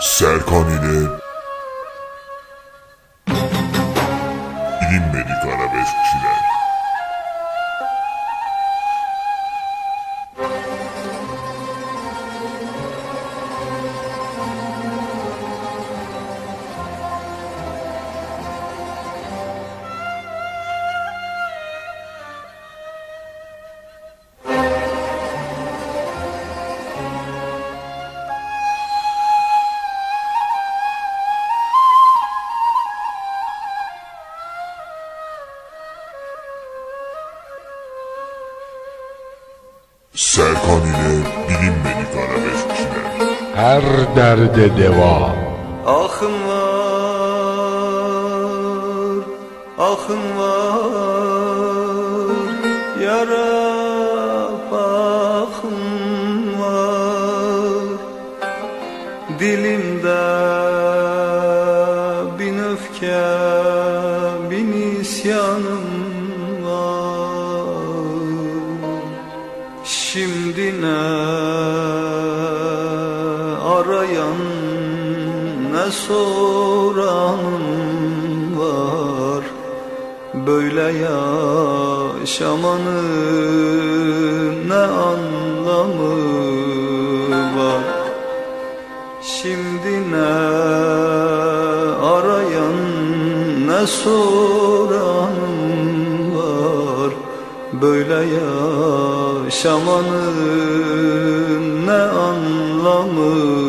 Serkan ile bilinmedik arabeskçiler. Serkan ile bilinmedik arabeskçiler. Her derde deva. Ahım var, ahım var, yara ahım var. Dilimde bin öfke, bin isyanım Seni arayan ne soran var? Böyle yaşamanın ne anlamı var? Şimdi ne arayan ne soran Böyle yaşamanın ne anlamı